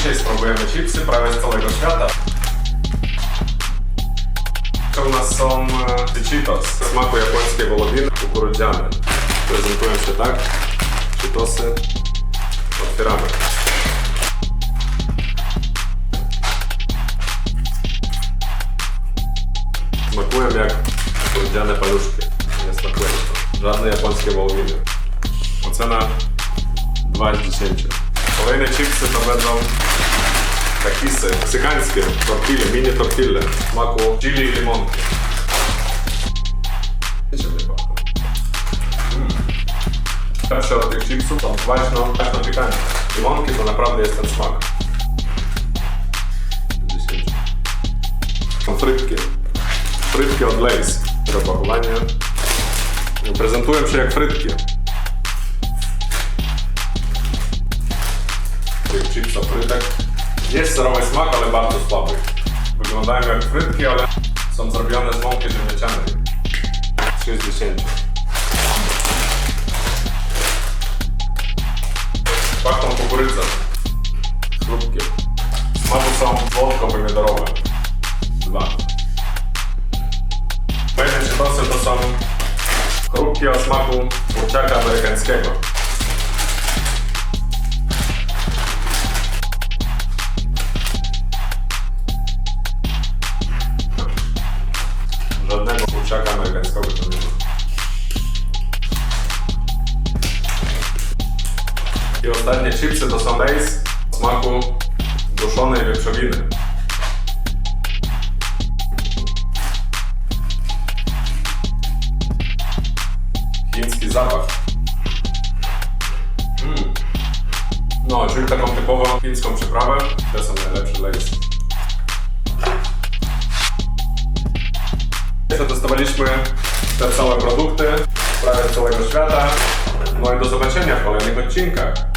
Dzisiaj spróbujemy chipsy prawie z całego świata. To u nas są e, Cheetos w smaku japońskiej wołowiny kukurydziane. Prezentują się tak. Cheetosy. Otwieramy. Smakują jak kukurydziane paluszki. Nie smakuje to. Żadne japońskie wołowiny. Ocena 2 z 10. Олейні чіпси та бедром такіси. Мексиканські тортілі, міні-тортілля. Смаку чилі і лімонки. Перше тих чіпсу там смачно, смачно пікантно. Лімонки то направді є цей смак. Фритки. Фритки от Лейс. Для пакування. Презентуємо ще як фритки. Chipsów frytek. Jest serowy smak, ale bardzo słaby. Wyglądają jak frytki, ale są zrobione z mąki ziemniaczanej. 3 z 10. Pachną kukurydzą. Chrupkie. Smaku są słodko-pomidorowe. Dwa. Kolejne chipsy to są chrupki o smaku kurczaka amerykańskiego. Amerykańskiego to nie. I ostatnie chipsy to są Lay's smaku duszonej wieprzowiny. Chiński zapach. Mm. No, czyli taką typową chińską przyprawę. Te są najlepsze Lay's. Przetestowaliśmy te całe produkty prawie całego świata. No i do zobaczenia w kolejnych odcinkach.